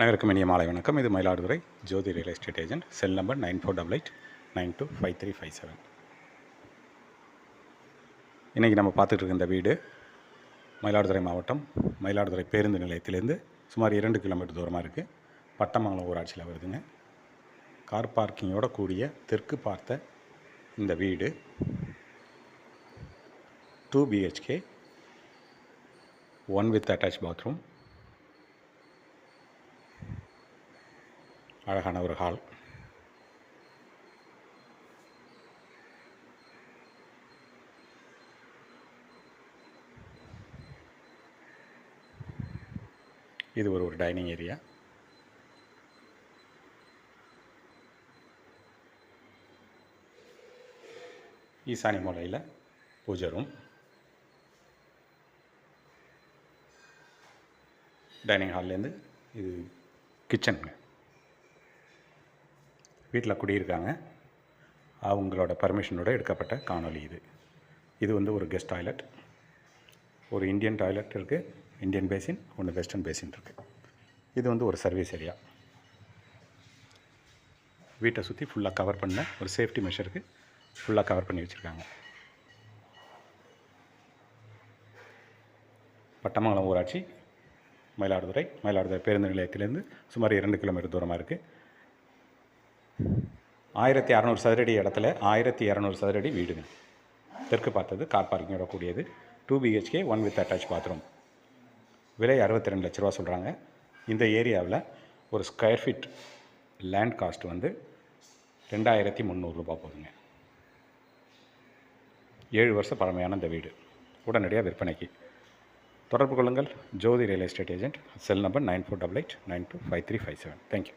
அனைவருக்கும் இனிய மாலை வணக்கம். இது Mayiladuthurai Jothi real estate agent. Cell number nine four double eight nine two five three five seven. இன்றைக்கி நம்ம பார்த்துட்டு இருக்க இந்த வீடு மயிலாடுதுறை மாவட்டம் மயிலாடுதுறை பேருந்து நிலையத்திலேருந்து சுமார் இரண்டு கிலோமீட்டர் தூரமாக இருக்குது பட்டமங்கலம் ஊராட்சியில் வருதுங்க. கார் பார்க்கிங்கோட கூடிய தெற்கு பார்த்த இந்த வீடு two BHK one with attach bathroom. அழகான ஒரு ஹால் இது ஒரு ஒரு டைனிங் ஏரியா ஈசானி மூலையில் பூஜை ரூம் டைனிங் ஹால்லேருந்து இது கிச்சனுங்க வீட்டில் குடியிருக்காங்க. அவங்களோட பர்மிஷனோட எடுக்கப்பட்ட காணொளி இது. இது வந்து ஒரு கெஸ்ட் டாய்லெட் ஒரு இந்தியன் டாய்லெட் இருக்குது இந்தியன் பேசின் ஒன்று வெஸ்டர்ன் பேசின் இருக்குது இது வந்து ஒரு சர்வீஸ் ஏரியா வீட்டை சுற்றி ஃபுல்லாக கவர் பண்ண ஒரு சேஃப்டி மெஷருக்கு ஃபுல்லாக கவர் பண்ணி வச்சுருக்காங்க. பட்டமங்கலம் ஊராட்சி மயிலாடுதுறை மயிலாடுதுறை பேருந்து நிலையத்திலேருந்து சுமார் இரண்டு கிலோமீட்டர் தூரமாக இருக்குது ஆயிரத்தி அறநூறு சதுரடி இடத்துல ஆயிரத்தி இரநூறு சதுரடி வீடுங்க. தெற்கு பார்த்தது கார் பார்க்கிங்கோட கூடியது. Two BHK one with attach bathroom விலை அறுபத்தி ரெண்டு லட்ச ரூபா சொல்கிறாங்க இந்த ஏரியாவில் ஒரு ஸ்கொயர் ஃபீட் லேண்ட் காஸ்ட் வந்து ரெண்டாயிரத்தி முந்நூறுரூபா போகுதுங்க ஏழு வருஷம் பழமையான இந்த வீடு. உடனடியாக விற்பனைக்கு. தொடர்பு கொள்ளுங்கள். Jothi real estate agent cell number nine four double eight nine two five three five seven thank you